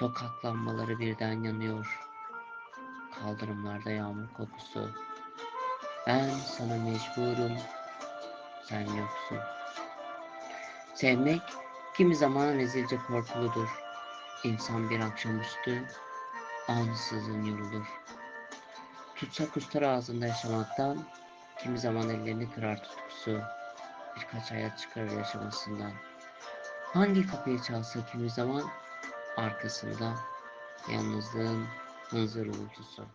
Sokak lambaları birden yanıyor. Kaldırımlarda yağmur kokusu. Ben sana mecburum, sen yoksun. Sevmek kimi zaman rezilce korkuludur. İnsan bir akşamüstü ansızın yorulur. Tutsak ustar ağzında yaşamaktan, kimi zaman ellerini kırar tutkusu. Birkaç hayat çıkarır yaşamasından. Hangi kapıyı çalsa kimi zaman arkasında yalnızlığın hınzır uğultusu.